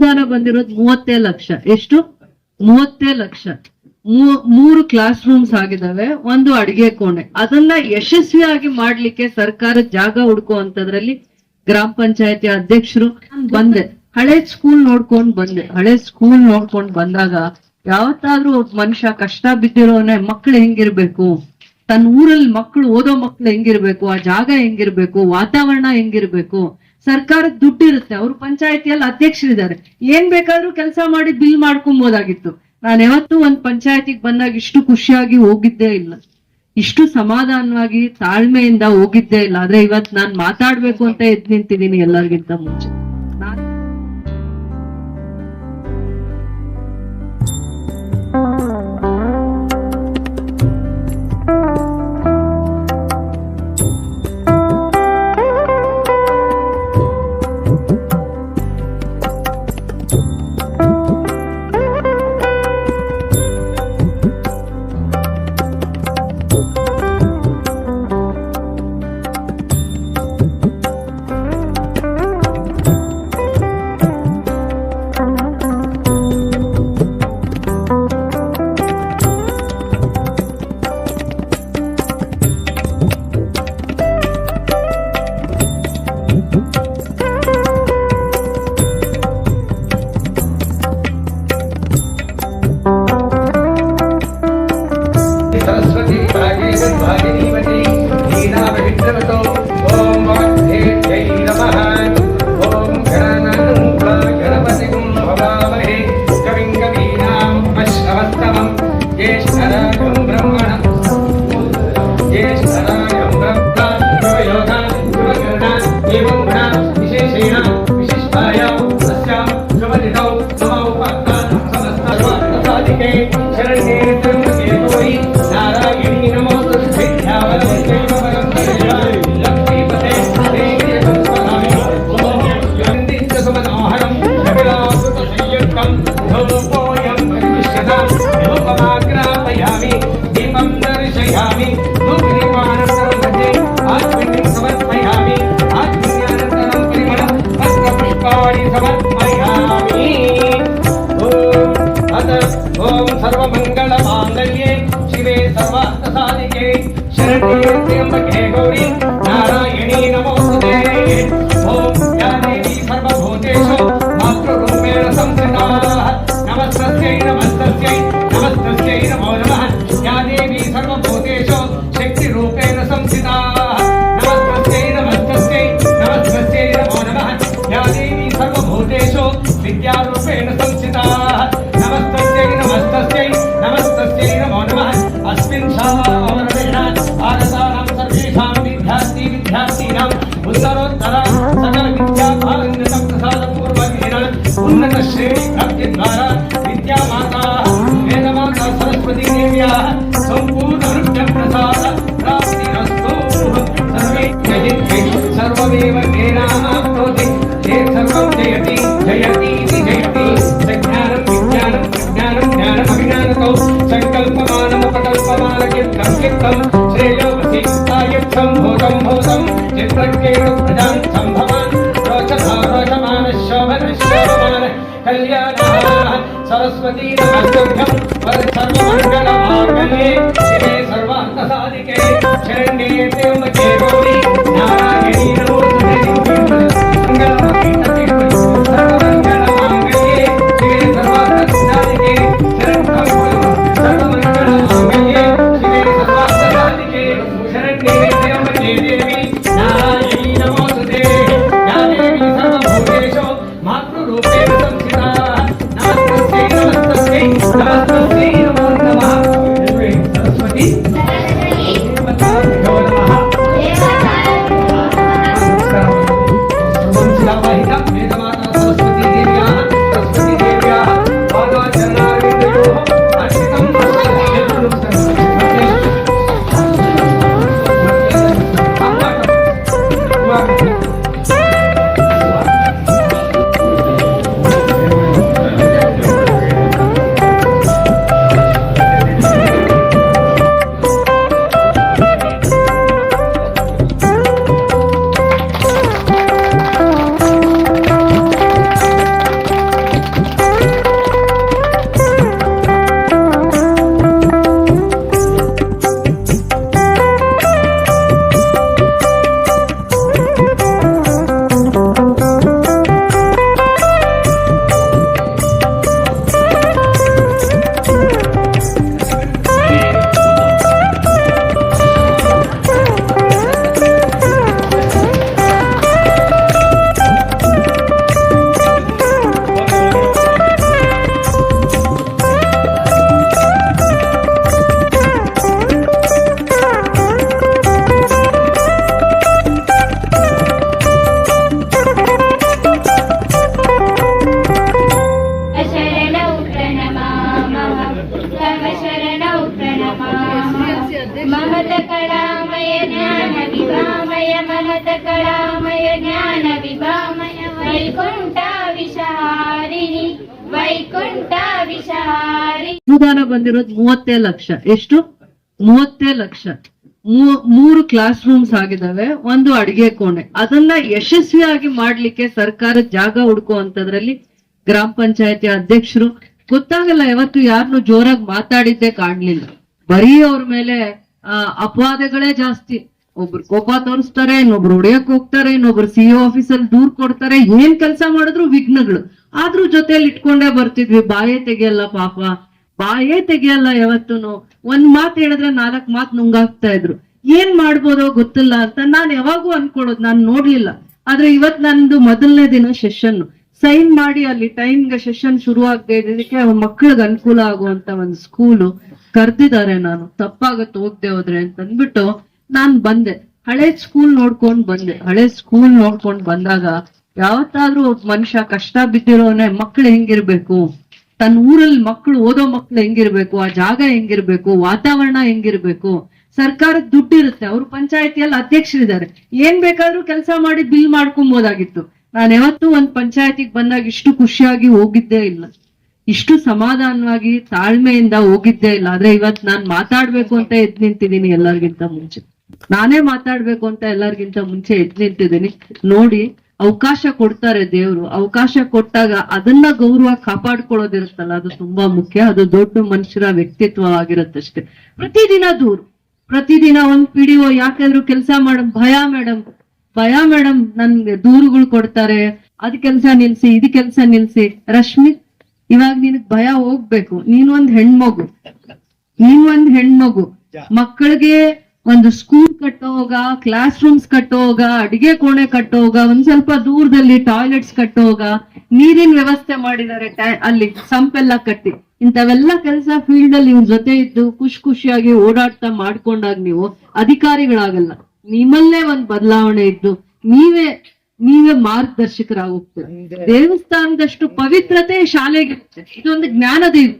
ಅನುದಾನ ಬಂದಿರೋದು ಮೂವತ್ತೇ ಲಕ್ಷ. ಎಷ್ಟು? ಮೂವತ್ತೇ ಲಕ್ಷ. ಮೂರು ಕ್ಲಾಸ್ ರೂಮ್ಸ್ ಆಗಿದಾವೆ, ಒಂದು ಅಡಿಗೆ ಕೋಣೆ. ಅದನ್ನ ಯಶಸ್ವಿಯಾಗಿ ಮಾಡ್ಲಿಕ್ಕೆ ಸರ್ಕಾರ ಜಾಗ ಹುಡ್ಕೋಂತದ್ರಲ್ಲಿ ಗ್ರಾಮ ಪಂಚಾಯತಿ ಅಧ್ಯಕ್ಷರು ಬಂದೆ. ಹಳೆ ಸ್ಕೂಲ್ ನೋಡ್ಕೊಂಡು ಬಂದೆ. ಹಳೆ ಸ್ಕೂಲ್ ನೋಡ್ಕೊಂಡು ಬಂದಾಗ ಯಾವತ್ತಾದ್ರೂ ಮನುಷ್ಯ ಕಷ್ಟ ಬಿದ್ದಿರೋನೆ ಮಕ್ಳು ಹೆಂಗಿರ್ಬೇಕು? ತನ್ನ ಊರಲ್ಲಿ ಮಕ್ಕಳು ಓದೋ ಮಕ್ಳು ಹೆಂಗಿರ್ಬೇಕು? ಆ ಜಾಗ ಹೆಂಗಿರ್ಬೇಕು? ವಾತಾವರಣ ಹೆಂಗಿರ್ಬೇಕು? ಸರ್ಕಾರದ ದುಡ್ಡು ಇರುತ್ತೆ ಅವ್ರು ಪಂಚಾಯತಿಯಲ್ಲಿ ಅಧ್ಯಕ್ಷರಿದ್ದಾರೆ. ಏನ್ ಬೇಕಾದ್ರೂ ಕೆಲಸ ಮಾಡಿ ಬಿಲ್ ಮಾಡ್ಕೊಬೋದಾಗಿತ್ತು. ನಾನು ಯಾವತ್ತೂ ಒಂದ್ ಪಂಚಾಯತಿಗೆ ಬಂದಾಗ ಇಷ್ಟು ಖುಷಿಯಾಗಿ ಹೋಗಿದ್ದೇ ಇಲ್ಲ. ಇಷ್ಟು ಸಮಾಧಾನವಾಗಿ ತಾಳ್ಮೆಯಿಂದ ಹೋಗಿದ್ದೇ ಇಲ್ಲ. ಆದ್ರೆ ಇವತ್ ನಾನು ಮಾತಾಡ್ಬೇಕು ಅಂತ ಎದ್ ನಿಂತಿದ್ದೀನಿ ಎಲ್ಲರಿಗಿಂತ ಮುಂಚೆ. Serius. gente. गणपतिरवसुभम् ಅನುದಾನ ಬಂದಿರೋದು ಮೂವತ್ತೇ ಲಕ್ಷ. ಎಷ್ಟು? ಮೂವತ್ತೇ ಲಕ್ಷ. ಮೂರು ಕ್ಲಾಸ್ ರೂಮ್ಸ್ ಆಗಿದಾವೆ, ಒಂದು ಅಡಿಗೆ ಕೋಣೆ. ಅದನ್ನ ಯಶಸ್ವಿಯಾಗಿ ಮಾಡ್ಲಿಕ್ಕೆ ಸರ್ಕಾರ ಜಾಗ ಹುಡುಕುವಂತದ್ರಲ್ಲಿ ಗ್ರಾಮ ಪಂಚಾಯತಿ ಅಧ್ಯಕ್ಷರು, ಗೊತ್ತಾಗಲ್ಲ ಯಾವತ್ತು ಯಾರನ್ನು ಜೋರಾಗಿ ಮಾತಾಡಿದ್ದೆ ಕಾಣ್ಲಿಲ್ಲ. ಬರೀ ಅವ್ರ ಮೇಲೆ ಅಪವಾದಗಳೇ ಜಾಸ್ತಿ. ಒಬ್ರು ಕೋಪ ತೋರಿಸ್ತಾರೆ, ಇನ್ನೊಬ್ರು ಹೊಡೆಯಕ್ ಹೋಗ್ತಾರೆ, ಇನ್ನೊಬ್ರು ಸಿಇಒ ಆಫೀಸಲ್ಲಿ ದೂರ್ ಕೊಡ್ತಾರೆ, ಏನ್ ಕೆಲಸ ಮಾಡಿದ್ರು ವಿಘ್ನಗಳು. ಆದ್ರೂ ಜೊತೆಲಿ ಇಟ್ಕೊಂಡೇ ಬರ್ತಿದ್ವಿ. ಬಾಯೇ ತೆಗಿಯಲ್ಲ ಪಾಪ. ಬಾಯೇ ತೆಗಿಯಲ್ಲ ಯಾವತ್ತೂನು. ಒಂದ್ ಮಾತ್ ಹೇಳಿದ್ರೆ ನಾಲ್ಕ್ ಮಾತ್ ನುಂಗಾಗ್ತಾ ಇದ್ರು. ಏನ್ ಮಾಡ್ಬೋದೋ ಗೊತ್ತಿಲ್ಲ ಅಂತ ನಾನ್ ಯಾವಾಗೂ ಅನ್ಕೊಳೋದು ನಾನ್ ನೋಡ್ಲಿಲ್ಲ. ಆದ್ರೆ ಇವತ್ ನಂದು ಮೊದಲನೇ ದಿನ ಸೆಷನ್ ಸೈನ್ ಮಾಡಿ ಅಲ್ಲಿ ಟೈಮ್ಗೆ ಸೆಷನ್ ಶುರು ಆಗದೆ ಇದಕ್ಕೆ ಮಕ್ಕಳಿಗೆ ಅನುಕೂಲ ಆಗುವಂತ ಒಂದು ಸ್ಕೂಲು ಕರ್ದಿದ್ದಾರೆ ನಾನು. ತಪ್ಪಾಗತ್ತೆ, ಹೋಗ್ದೆ ಹೋದ್ರೆ ಅಂತ ಅಂದ್ಬಿಟ್ಟು ನಾನ್ ಬಂದೆ. ಹಳೆ ಸ್ಕೂಲ್ ನೋಡ್ಕೊಂಡ್ ಬಂದೆ. ಹಳೆ ಸ್ಕೂಲ್ ನೋಡ್ಕೊಂಡ್ ಬಂದಾಗ ಯಾವತ್ತಾದ್ರೂ ಒಬ್ಬ ಮನುಷ್ಯ ಕಷ್ಟ ಬಿದ್ದಿರೋನೆ ಮಕ್ಳು ಹೆಂಗಿರ್ಬೇಕು? ತನ್ನ ಊರಲ್ಲಿ ಮಕ್ಕಳು ಓದೋ ಮಕ್ಳು ಹೆಂಗಿರ್ಬೇಕು? ಆ ಜಾಗ ಹೆಂಗಿರ್ಬೇಕು? ವಾತಾವರಣ ಹೆಂಗಿರ್ಬೇಕು? ಸರ್ಕಾರದ ದುಡ್ಡಿರುತ್ತೆ. ಅವ್ರು ಪಂಚಾಯತಿಯಲ್ಲಿ ಅಧ್ಯಕ್ಷರಿದ್ದಾರೆ. ಏನ್ ಬೇಕಾದ್ರೂ ಕೆಲಸ ಮಾಡಿ ಬಿಲ್ ಮಾಡ್ಕೊಂಬೋದಾಗಿತ್ತು. ನಾನು ಯಾವತ್ತೂ ಒಂದ್ ಪಂಚಾಯತಿಗೆ ಬಂದಾಗ ಇಷ್ಟು ಖುಷಿಯಾಗಿ ಹೋಗಿದ್ದೇ ಇಲ್ಲ. ಇಷ್ಟು ಸಮಾಧಾನವಾಗಿ ತಾಳ್ಮೆಯಿಂದ ಹೋಗಿದ್ದೇ ಇಲ್ಲ. ಆದ್ರೆ ಇವತ್ ನಾನ್ ಮಾತಾಡ್ಬೇಕು ಅಂತ ಎದ್ ನಿಂತಿದ್ದೀನಿ ಎಲ್ಲರಿಗಿಂತ ಮುಂಚೆ. ನಾನೇ ಮಾತಾಡ್ಬೇಕು ಅಂತ ಎಲ್ಲರಿಗಿಂತ ಮುಂಚೆ ಎದ್ ನಿಂತಿದ್ದೀನಿ. ನೋಡಿ ಅವಕಾಶ ಕೊಡ್ತಾರೆ ದೇವ್ರು. ಅವಕಾಶ ಕೊಟ್ಟಾಗ ಅದನ್ನ ಗೌರವ ಕಾಪಾಡ್ಕೊಳ್ಳೋದಿರುತ್ತಲ್ಲ ಅದು ತುಂಬಾ ಮುಖ್ಯ. ಅದು ದೊಡ್ಡ ಮನುಷ್ಯರ ವ್ಯಕ್ತಿತ್ವ ಅಷ್ಟೇ ಪ್ರತಿದಿನ ದೂರು. ಪ್ರತಿದಿನ ಒಂದ್ ಪಿಡಿಒ ಯಾಕಂದ್ರು ಕೆಲಸ ಮಾಡ ಭಯ ಮೇಡಮ್ ಭಯ ಮೇಡಮ್ ನನ್ಗೆ ದೂರುಗಳು ಕೊಡ್ತಾರೆ. ಅದ್ ಕೆಲ್ಸ ನಿಲ್ಸಿ ಇದ್ ಕೆಲ್ಸ ನಿಲ್ಸಿ. ರಶ್ಮಿ ಇವಾಗ ನಿನಗ್ ಭಯ ಹೋಗ್ಬೇಕು. ನೀನ್ ಒಂದ್ ಹೆಣ್ಮಗು. ನೀನ್ ಒಂದ್ ಹೆಣ್ಮಗು. ಮಕ್ಕಳಿಗೆ ಒಂದು ಸ್ಕೂಲ್ ಕಟ್ಟೋಗ ಕ್ಲಾಸ್ ರೂಮ್ಸ್ ಕಟ್ಟೋಗ ಅಡಿಗೆ ಕೋಣೆ ಕಟ್ಟೋಗ ಒಂದ್ ಸ್ವಲ್ಪ ದೂರದಲ್ಲಿ ಟಾಯ್ಲೆಟ್ಸ್ ಕಟ್ಟೋಗ ನೀರಿನ ವ್ಯವಸ್ಥೆ ಮಾಡಿದ್ದಾರೆ ಅಲ್ಲಿ ಸಂಪೆಲ್ಲ ಕಟ್ಟಿ. ಇಂಥವೆಲ್ಲ ಕೆಲಸ ಫೀಲ್ಡ್ ಅಲ್ಲಿ ಇವ್ರ ಜೊತೆ ಇದ್ದು ಖುಷಿ ಖುಷಿಯಾಗಿ ಓಡಾಡ್ತಾ ಮಾಡ್ಕೊಂಡಾಗ ನೀವು ಅಧಿಕಾರಿಗಳಾಗಲ್ಲ. ನಿಮ್ಮಲ್ಲೇ ಒಂದ್ ಬದಲಾವಣೆ ಇದ್ದು ನೀವೇ ನೀವೇ ಮಾರ್ಗದರ್ಶಕರಾಗುತ್ತೆ ದೇವಸ್ಥಾನದಷ್ಟು ಪವಿತ್ರತೆ ಶಾಲೆಗೆ ಇದೊಂದು ಜ್ಞಾನ ದೇವು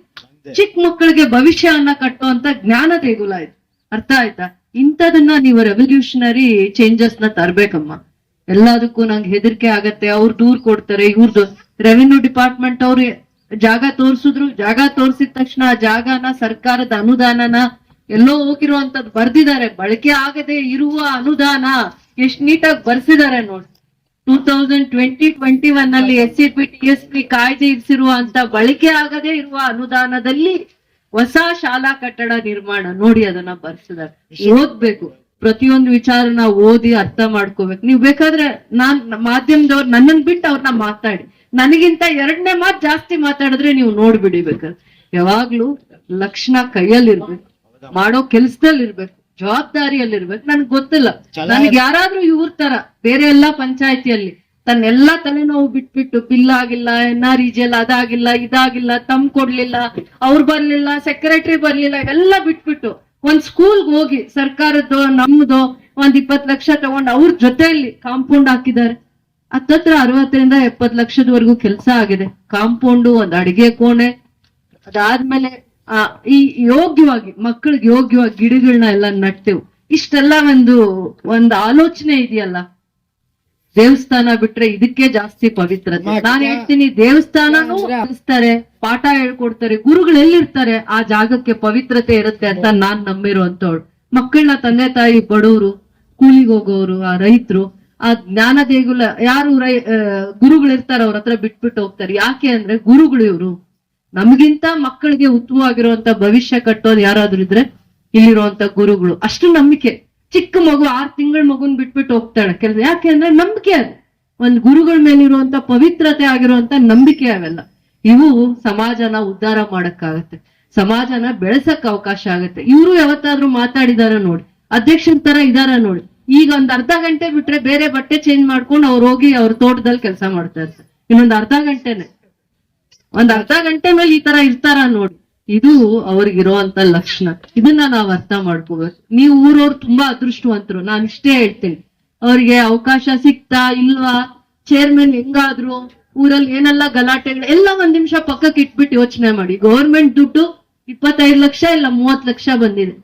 ಚಿಕ್ಕ ಮಕ್ಕಳಿಗೆ ಭವಿಷ್ಯವನ್ನ ಕಟ್ಟುವಂತ ಜ್ಞಾನ ದೇಗುಲ ಇದು. ಅರ್ಥ ಆಯ್ತಾ? ಇಂಥದನ್ನ ನೀವು ರೆವಲ್ಯೂಷನರಿ ಚೇಂಜಸ್ನ ತರ್ಬೇಕಮ್ಮ. ಎಲ್ಲದಕ್ಕೂ ನಂಗೆ ಹೆದರಿಕೆ ಆಗತ್ತೆ. ಅವ್ರು ದೂರ್ ಕೊಡ್ತಾರೆ. ಇವ್ರದ್ದು ರೆವಿನ್ಯೂ ಡಿಪಾರ್ಟ್ಮೆಂಟ್ ಅವ್ರು ಜಾಗ ತೋರ್ಸಿದ್ರು. ಜಾಗ ತೋರ್ಸಿದ ತಕ್ಷಣ ಆ ಜಾಗನ, ಸರ್ಕಾರದ ಅನುದಾನನ ಎಲ್ಲೋ ಹೋಗಿರುವಂತದ್ ಬರ್ದಿದ್ದಾರೆ. ಬಳಕೆ ಆಗದೆ ಇರುವ ಅನುದಾನ ಎಷ್ಟ್ ನೀಟಾಗಿ ಬರ್ಸಿದ್ದಾರೆ ನೋಡಿ. Two thousand twenty twenty one ಅಲ್ಲಿ S C P T S P ಕಾಯ್ದೆ ಇರಿಸಿರುವಂತ ಬಳಕೆ ಆಗದೆ ಇರುವ ಅನುದಾನದಲ್ಲಿ ಹೊಸ ಶಾಲಾ ಕಟ್ಟಡ ನಿರ್ಮಾಣ ನೋಡಿ ಅದನ್ನ ಬರ್ಸಿದಾರೆ. ಓದ್ಬೇಕು. ಪ್ರತಿಯೊಂದು ವಿಚಾರನ ಓದಿ ಅರ್ಥ ಮಾಡ್ಕೋಬೇಕು. ನೀವು ಬೇಕಾದ್ರೆ ನಾನ್ ಮಾಧ್ಯಮದವ್ರು ನನ್ನನ್ ಬಿಟ್ಟು ಅವ್ರನ್ನ ಮಾತಾಡಿ. ನನಗಿಂತ ಎರಡನೇ ಮಾತ್ ಜಾಸ್ತಿ ಮಾತಾಡಿದ್ರೆ ನೀವು ನೋಡ್ಬಿಡಿ ಬೇಕಾದ್ರೆ. ಯಾವಾಗ್ಲೂ ಲಕ್ಷಣ ಕೈಯಲ್ಲಿರ್ಬೇಕು. ಮಾಡೋ ಕೆಲ್ಸದಲ್ಲಿ ಇರ್ಬೇಕು ಜವಾಬ್ದಾರಿಯಲ್ಲಿರ್ಬೇಕು. ನನ್ಗೆ ಗೊತ್ತಿಲ್ಲ. ನನ್ಗೆ ಯಾರಾದ್ರೂ ಇವ್ರ ತರ ಬೇರೆ ಎಲ್ಲಾ ಪಂಚಾಯತಿಯಲ್ಲಿ ತನ್ನೆಲ್ಲಾ ತಲೆನೋವು ಬಿಟ್ಬಿಟ್ಟು ಬಿಲ್ ಆಗಿಲ್ಲ ಎನ್ ಆರ್ ಇಜಿಎಲ್ ಅದಾಗಿಲ್ಲ, ಇದಾಗಿಲ್ಲ ತಮ್ ಕೊಡ್ಲಿಲ್ಲ, ಅವ್ರು ಬರ್ಲಿಲ್ಲ ಸೆಕ್ರೆಟರಿ ಬರ್ಲಿಲ್ಲ, ಇವೆಲ್ಲ ಬಿಟ್ಬಿಟ್ಟು ಒಂದ್ ಸ್ಕೂಲ್ಗೆ ಹೋಗಿ ಸರ್ಕಾರದ್ದು, ನಮ್ದು ಒಂದ್ ಇಪ್ಪತ್ ಲಕ್ಷ ತಗೊಂಡು ಅವ್ರ ಜೊತೆಯಲ್ಲಿ ಕಾಂಪೌಂಡ್ ಹಾಕಿದ್ದಾರೆ. ಹತ್ತತ್ರ ಅರವತ್ತರಿಂದ ಎಪ್ಪತ್ ಲಕ್ಷದವರೆಗೂ ಕೆಲಸ ಆಗಿದೆ. ಕಾಂಪೌಂಡು ಒಂದ್ ಅಡಿಗೆ ಕೋಣೆ. ಅದಾದ್ಮೇಲೆ, ಆ, ಈ ಯೋಗ್ಯವಾಗಿ ಮಕ್ಕಳಿಗೆ ಯೋಗ್ಯವಾಗಿ ಗಿಡಗಳನ್ನ ಎಲ್ಲ ನಟ್ಟೆವು ಇಷ್ಟೆಲ್ಲ ಒಂದು ಒಂದು ಆಲೋಚನೆ ಇದೆಯಲ್ಲ. ದೇವಸ್ಥಾನ ಬಿಟ್ರೆ ಇದಕ್ಕೆ ಜಾಸ್ತಿ ಪವಿತ್ರತೆ ನಾನು ಹೇಳ್ತೀನಿ ದೇವಸ್ಥಾನನೂ ಕಲಿಸ್ತಾರೆ ಪಾಠ ಹೇಳ್ಕೊಡ್ತಾರೆ ಗುರುಗಳು ಎಲ್ಲಿರ್ತಾರೆ ಆ ಜಾಗಕ್ಕೆ ಪವಿತ್ರತೆ ಇರುತ್ತೆ ಅಂತ ನಾನ್ ನಂಬಿರುವಂತವ್ಳು ಮಕ್ಕಳನ್ನ ತಂದೆ ತಾಯಿ ಬಡವರು ಕೂಲಿಗೆ ಹೋಗೋರು ಆ ರೈತರು ಆ ಜ್ಞಾನ ದೇಗುಲ ಯಾರು ರೈ ಗುರುಗಳು ಇರ್ತಾರೆ ಅವ್ರ ಹತ್ರ ಬಿಟ್ಬಿಟ್ಟು ಹೋಗ್ತಾರೆ. ಯಾಕೆ ಅಂದ್ರೆ ಗುರುಗಳು ಇವ್ರು. ನಮ್ಗಿಂತ ಮಕ್ಕಳಿಗೆ ಉತ್ತಮವಾಗಿರುವಂತ ಭವಿಷ್ಯ ಕಟ್ಟೋದು ಯಾರಾದ್ರೂ ಇದ್ರೆ ಇಲ್ಲಿರುವಂತ ಗುರುಗಳು. ಅಷ್ಟು ನಂಬಿಕೆ. ಚಿಕ್ಕ ಮಗು, ಆರ್ ತಿಂಗಳ ಮಗುನ್ ಬಿಟ್ಬಿಟ್ಟು ಹೋಗ್ತಾಳೆ. ಕೆಲಸ ಯಾಕೆ ಅಂದ್ರೆ ನಂಬಿಕೆ ಅದು. ಒಂದ್ ಗುರುಗಳ ಮೇಲಿರುವಂತ ಪವಿತ್ರತೆ ಆಗಿರುವಂತ ನಂಬಿಕೆ ಅವೆಲ್ಲ. ಇವು ಸಮಾಜನ ಉದ್ಧಾರ ಮಾಡಕ್ಕಾಗತ್ತೆ. ಸಮಾಜನ ಬೆಳೆಸಕ್ ಅವಕಾಶ ಆಗತ್ತೆ. ಇವರು ಯಾವತ್ತಾದ್ರೂ ಮಾತಾಡಿದಾರ ನೋಡಿ. ಅಧ್ಯಕ್ಷರ ತರ ಇದಾರ ನೋಡಿ. ಈಗ ಒಂದ್ ಅರ್ಧ ಗಂಟೆ ಬಿಟ್ರೆ ಬೇರೆ ಬಟ್ಟೆ ಚೇಂಜ್ ಮಾಡ್ಕೊಂಡು ಅವ್ರು ಹೋಗಿ ಅವ್ರ ತೋಟದಲ್ಲಿ ಕೆಲಸ ಮಾಡ್ತಾ ಇರ್ತಾರೆ. ಇನ್ನೊಂದ್ ಅರ್ಧ ಗಂಟೆನೆ. ಒಂದ್ ಅರ್ಧ ಗಂಟೆ ಮೇಲೆ ಈ ತರ ಇರ್ತಾರ ನೋಡಿ. ಇದು ಅವ್ರಿಗಿರುವಂತ ಲಕ್ಷಣ. ಇದನ್ನ ನಾವ್ ಅರ್ಥ ಮಾಡ್ಕೋಬೇಕು. ನೀವು ಊರವ್ರು ತುಂಬಾ ಅದೃಷ್ಟವಂತರು. ನಾನು ಇಷ್ಟೇ ಹೇಳ್ತೀನಿ. ಅವ್ರಿಗೆ ಅವಕಾಶ ಸಿಗ್ತಾ ಇಲ್ವಾ? ಚೇರ್ಮನ್ ಹೆಂಗಾದ್ರು? ಊರಲ್ಲಿ ಏನೆಲ್ಲ ಗಲಾಟೆಗಳು? ಎಲ್ಲ ಒಂದ್ ನಿಮಿಷ ಪಕ್ಕಕ್ಕೆ ಇಟ್ಬಿಟ್ಟು ಯೋಚನೆ ಮಾಡಿ. ಗೌರ್ಮೆಂಟ್ ದುಡ್ಡು ಇಪ್ಪತ್ತೈದು ಲಕ್ಷ ಇಲ್ಲ ಮೂವತ್ ಲಕ್ಷ ಬಂದಿದೆ.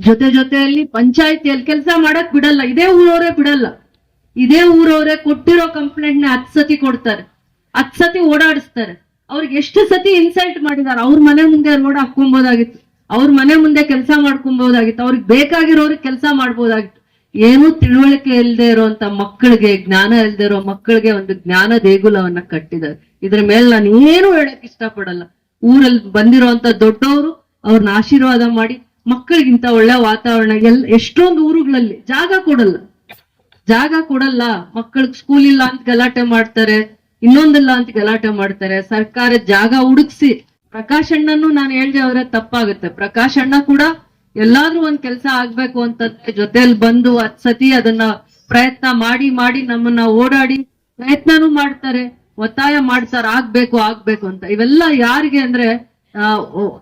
ಜೊತೆ ಜೊತೆಯಲ್ಲಿ ಪಂಚಾಯತಿಯಲ್ಲಿ ಕೆಲಸ ಮಾಡಕ್ ಬಿಡಲ್ಲ. ಇದೇ ಊರವರೇ ಬಿಡಲ್ಲ. ಇದೇ ಊರವರೇ ಕೊಟ್ಟಿರೋ ಕಂಪ್ಲೇಂಟ್ನ ಹತ್ ಸತಿ ಕೊಡ್ತಾರೆ. ಹತ್ ಸತಿ ಓಡಾಡಿಸ್ತಾರೆ. ಅವ್ರಿಗೆ ಎಷ್ಟು ಸತಿ ಇನ್ಸಲ್ಟ್ ಮಾಡಿದಾರೆ? ಅವ್ರ ಮನೆ ಮುಂದೆ ರೋಡ್ ಹಾಕೊಂಬೋದಾಗಿತ್ತು ಅವ್ರ ಮನೆ ಮುಂದೆ ಕೆಲಸ ಮಾಡ್ಕೊಬೋದಾಗಿತ್ತು. ಅವ್ರಿಗೆ ಬೇಕಾಗಿರೋರಿಗೆ ಕೆಲಸ ಮಾಡ್ಬೋದಾಗಿತ್ತು. ಏನು ತಿಳುವಳಿಕೆ ಇಲ್ಲದೆ ಇರುವಂತ ಮಕ್ಕಳಿಗೆ, ಜ್ಞಾನ ಇಲ್ಲದೆ ಇರೋ ಮಕ್ಕಳಿಗೆ ಒಂದು ಜ್ಞಾನ ದೇಗುಲವನ್ನ ಕಟ್ಟಿದ್ದಾರೆ. ಇದ್ರ ಮೇಲೆ ನಾನು ಏನು ಹೇಳಕ್ ಇಷ್ಟಪಡಲ್ಲ. ಊರಲ್ಲಿ ಬಂದಿರುವಂತ ದೊಡ್ಡವರು ಅವ್ರನ್ನ ಆಶೀರ್ವಾದ ಮಾಡಿ ಮಕ್ಕಳಿಗಿಂತ ಒಳ್ಳೆ ವಾತಾವರಣ, ಎಲ್, ಎಷ್ಟೊಂದು ಊರುಗಳಲ್ಲಿ ಜಾಗ ಕೊಡಲ್ಲ. ಜಾಗ ಕೊಡಲ್ಲ. ಮಕ್ಕಳಿಗೆ ಸ್ಕೂಲ್ ಇಲ್ಲ ಅಂತ ಗಲಾಟೆ ಮಾಡ್ತಾರೆ. ಇನ್ನೊಂದಿಲ್ಲ ಅಂತ ಗಲಾಟೆ ಮಾಡ್ತಾರೆ. ಸರ್ಕಾರ ಜಾಗ ಹುಡುಕ್ಸಿ. ಪ್ರಕಾಶ್ ಅಣ್ಣನು ನಾನು ಹೇಳ್ದೆ ಅವ್ರೆ ತಪ್ಪಾಗುತ್ತೆ. ಪ್ರಕಾಶ್ ಅಣ್ಣ ಕೂಡ ಎಲ್ಲಾದ್ರೂ ಒಂದ್ ಕೆಲಸ ಆಗ್ಬೇಕು ಅಂತ ಜೊತೆಲಿ ಬಂದು ಹತ್ ಸತಿ ಅದನ್ನ ಪ್ರಯತ್ನ ಮಾಡಿ ಮಾಡಿ ನಮ್ಮನ್ನ ಓಡಾಡಿ ಪ್ರಯತ್ನನೂ ಮಾಡ್ತಾರೆ. ಒತ್ತಾಯ ಮಾಡ್ತಾರ. ಆಗ್ಬೇಕು ಆಗ್ಬೇಕು ಅಂತ. ಇವೆಲ್ಲ ಯಾರಿಗೆ ಅಂದ್ರೆ ಆ,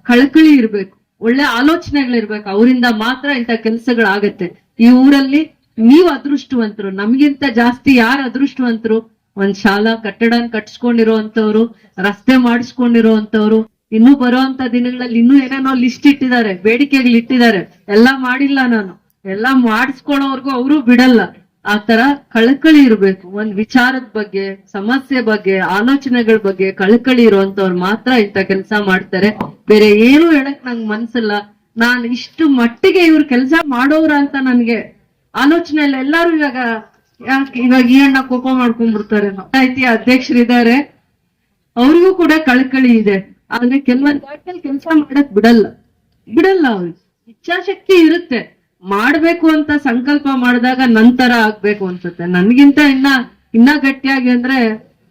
ಕಳಕಳಿ ಇರ್ಬೇಕು. ಒಳ್ಳೆ ಆಲೋಚನೆಗಳಿರ್ಬೇಕು. ಅವರಿಂದ ಮಾತ್ರ ಇಂಥ ಕೆಲ್ಸಗಳಾಗತ್ತೆ. ಈ ಊರಲ್ಲಿ ನೀವ್ ಅದೃಷ್ಟವಂತರು. ನಮ್ಗಿಂತ ಜಾಸ್ತಿ ಯಾರು ಅದೃಷ್ಟವಂತರು? ಒಂದ್ ಶಾಲಾ ಕಟ್ಟಡ ಕಟ್ಸ್ಕೊಂಡಿರೋಂಥವ್ರು ರಸ್ತೆ ಮಾಡಿಸ್ಕೊಂಡಿರೋಂಥವ್ರು ಇನ್ನು ಬರುವಂತ ದಿನಗಳಲ್ಲಿ ಇನ್ನೂ ಏನೇನೋ ಲಿಸ್ಟ್ ಇಟ್ಟಿದ್ದಾರೆ, ಬೇಡಿಕೆಗಳು ಇಟ್ಟಿದ್ದಾರೆ. ಎಲ್ಲಾ ಮಾಡಿಲ್ಲ ನಾನು. ಎಲ್ಲಾ ಮಾಡಿಸ್ಕೊಳ್ಳೋವರ್ಗು ಅವರು ಬಿಡಲ್ಲ. ಆ ತರ ಕಳಕಳಿ ಇರ್ಬೇಕು. ಒಂದ್ ವಿಚಾರದ ಬಗ್ಗೆ, ಸಮಸ್ಯೆ ಬಗ್ಗೆ, ಆಲೋಚನೆಗಳ ಬಗ್ಗೆ ಕಳಕಳಿ ಇರುವಂತವ್ರು ಮಾತ್ರ ಇಂಥ ಕೆಲಸ ಮಾಡ್ತಾರೆ. ಬೇರೆ ಏನು ಹೇಳಕ್ ನಂಗ್ ಮನ್ಸಿಲ್ಲ. ನಾನ್ ಇಷ್ಟು ಮಟ್ಟಿಗೆ ಇವ್ರು ಕೆಲಸ ಮಾಡೋರ ಅಂತ ನನ್ಗೆ ಆಲೋಚನೆ ಎಲ್ಲ ಎಲ್ಲಾರು ಇವಾಗ ಯಾಕೆ? ಇವಾಗ ಈ ಅಣ್ಣ ಕೋಪ ಮಾಡ್ಕೊಂಡ್ಬಿಡ್ತಾರೆ ಪಂಚಾಯತಿ ಅಧ್ಯಕ್ಷರಿದ್ದಾರೆ. ಅವ್ರಿಗೂ ಕೂಡ ಕಳಕಳಿ ಇದೆ. ಆದ್ರೆ ಕೆಲವೊಂದ್ ಜಾಗದಲ್ಲಿ ಕೆಲಸ ಮಾಡಕ್ ಬಿಡಲ್ಲ. ಬಿಡಲ್ಲ ಅವ್ರಿಗೆ ಇಚ್ಛಾಶಕ್ತಿ ಇರುತ್ತೆ. ಮಾಡ್ಬೇಕು ಅಂತ ಸಂಕಲ್ಪ ಮಾಡಿದಾಗ ನಂತರ ಆಗ್ಬೇಕು ಅನ್ಸುತ್ತೆ. ನನ್ಗಿಂತ ಇನ್ನ ಇನ್ನ ಗಟ್ಟಿಯಾಗಿ ಅಂದ್ರೆ,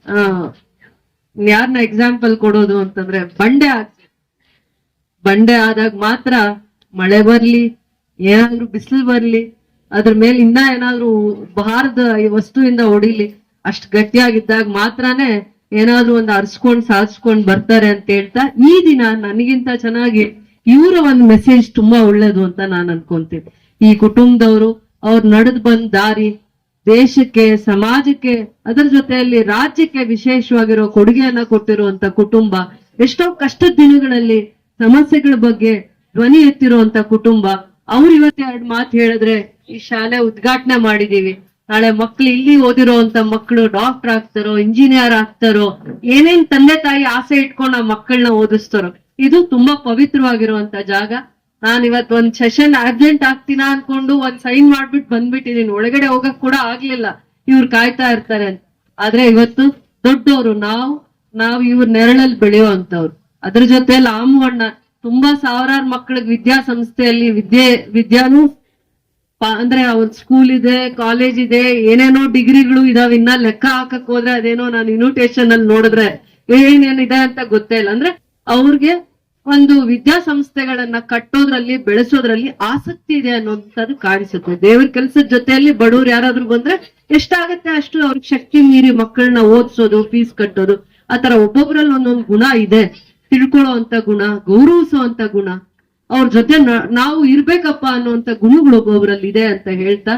ಆ ಯಾರನ್ನ ಎಕ್ಸಾಂಪಲ್ ಕೊಡೋದು ಅಂತಂದ್ರೆ ಬಂಡೆ ಆಗ್ಬೇಕು ಬಂಡೆ ಆದಾಗ ಮಾತ್ರ ಮಳೆ ಬರ್ಲಿ, ಏನಾದ್ರೂ ಬಿಸಿಲು ಬರ್ಲಿ ಅದ್ರ ಮೇಲೆ ಇನ್ನ ಏನಾದ್ರು ಭಾರದ ವಸ್ತುವಿಂದ ಹೊಡಿಲಿ, ಅಷ್ಟ್ ಗಟ್ಟಿಯಾಗಿದ್ದಾಗ ಮಾತ್ರನೇ ಏನಾದ್ರು ಒಂದು ಅರ್ಸ್ಕೊಂಡ್ ಸಾಧಿಸ್ಕೊಂಡ್ ಬರ್ತಾರೆ ಅಂತ ಹೇಳ್ತಾ, ಈ ದಿನ ನನಗಿಂತ ಚೆನ್ನಾಗಿ ಇವರ ಒಂದು ಮೆಸೇಜ್ ತುಂಬಾ ಒಳ್ಳೇದು ಅಂತ ನಾನು ಅನ್ಕೊಂತೀನಿ. ಈ ಕುಟುಂಬದವರು, ಅವ್ರು ನಡೆದ್ ಬಂದ್ ದಾರಿ, ದೇಶಕ್ಕೆ, ಸಮಾಜಕ್ಕೆ, ಅದರ ಜೊತೆಯಲ್ಲಿ ರಾಜ್ಯಕ್ಕೆ ವಿಶೇಷವಾಗಿರೋ ಕೊಡುಗೆಯನ್ನ ಕೊಟ್ಟಿರುವಂತ ಕುಟುಂಬ, ಎಷ್ಟೋ ಕಷ್ಟದ ದಿನಗಳಲ್ಲಿ ಸಮಸ್ಯೆಗಳ ಬಗ್ಗೆ ಧ್ವನಿ ಎತ್ತಿರುವಂತ ಕುಟುಂಬ, ಅವ್ರು ಇವತ್ತೆ ಎರಡು ಮಾತು ಹೇಳಿದ್ರೆ ಈ ಶಾಲೆ ಉದ್ಘಾಟನೆ ಮಾಡಿದೀವಿ. ನಾಳೆ ಮಕ್ಳು ಇಲ್ಲಿ ಓದಿರೋಂತ ಮಕ್ಕಳು ಡಾಕ್ಟರ್ ಆಗ್ತಾರೋ, ಇಂಜಿನಿಯರ್ ಆಗ್ತಾರೋ, ಏನೇನ್ ತಂದೆ ತಾಯಿ ಆಸೆ ಇಟ್ಕೊಂಡು ಆ ಮಕ್ಕಳನ್ನ ಓದಿಸ್ತಾರೋ, ಇದು ತುಂಬಾ ಪವಿತ್ರವಾಗಿರುವಂತ ಜಾಗ. ನಾನ್ ಇವತ್ ಒಂದ್ ಸೆಷನ್ ಅರ್ಜೆಂಟ್ ಆಗ್ತೀನ ಅನ್ಕೊಂಡು ಒಂದ್ ಸೈನ್ ಮಾಡ್ಬಿಟ್ಟು ಬಂದ್ಬಿಟ್ಟಿದೀನಿ. ಒಳಗಡೆ ಹೋಗಕ್ ಕೂಡ ಆಗ್ಲಿಲ್ಲ. ಇವ್ರು ಕಾಯ್ತಾ ಇರ್ತಾರೆ. ಅಂತ ಆದ್ರೆ ಇವತ್ತು ದೊಡ್ಡವರು ನಾವು ನಾವು ಇವ್ರ ನೆರಳಲ್ಲಿ ಬೆಳೆಯುವಂತವ್ರು ಅದ್ರ ಜೊತೆ ಆಮು ತುಂಬಾ ಸಾವಿರಾರು ಮಕ್ಕಳಿಗೆ ವಿದ್ಯಾಸಂಸ್ಥೆಯಲ್ಲಿ ವಿದ್ಯೆ, ವಿದ್ಯಾನು ಅಂದ್ರೆ ಅವ್ರ ಸ್ಕೂಲ್ ಇದೆ ಕಾಲೇಜ್ ಇದೆ, ಏನೇನೋ ಡಿಗ್ರಿಗಳು ಇದಾವೆ, ಇನ್ನ ಲೆಕ್ಕ ಹಾಕಕ್ ಹೋದ್ರೆ ಅದೇನೋ ನಾನು ಇನ್ವಿಟೇಷನ್ ಅಲ್ಲಿ ನೋಡಿದ್ರೆ ಏನೇನಿದೆ ಅಂತ ಗೊತ್ತೇ ಇಲ್ಲ. ಅಂದ್ರೆ ಅವ್ರಿಗೆ ಒಂದು ವಿದ್ಯಾಸಂಸ್ಥೆಗಳನ್ನ ಕಟ್ಟೋದ್ರಲ್ಲಿ, ಬೆಳೆಸೋದ್ರಲ್ಲಿ ಆಸಕ್ತಿ ಇದೆ ಅನ್ನೋಂಥದ್ದು ಕಾಣಿಸುತ್ತೆ. ದೇವ್ರ ಕೆಲಸದ ಜೊತೆಯಲ್ಲಿ ಬಡವ್ರು ಯಾರಾದ್ರೂ ಬಂದ್ರೆ ಎಷ್ಟಾಗತ್ತೆ ಅಷ್ಟು ಅವ್ರಿಗೆ ಶಕ್ತಿ ಮೀರಿ ಮಕ್ಕಳನ್ನ ಓದಿಸೋದು ಫೀಸ್ ಕಟ್ಟೋದು. ಆತರ ಒಬ್ಬೊಬ್ರಲ್ಲಿ ಒಂದೊಂದು ಗುಣ ಇದೆ. ತಿಳ್ಕೊಳ್ಳೋ ಅಂತ ಗುಣ ಗೌರವಿಸುವಂತ ಗುಣ. ಅವ್ರ ಜೊತೆ ನಾವು ಇರ್ಬೇಕಪ್ಪ ಅನ್ನುವಂತ ಗುಣಗಳು ಒಬ್ಬೊಬ್ರಲ್ಲಿ ಇದೆ ಅಂತ ಹೇಳ್ತಾ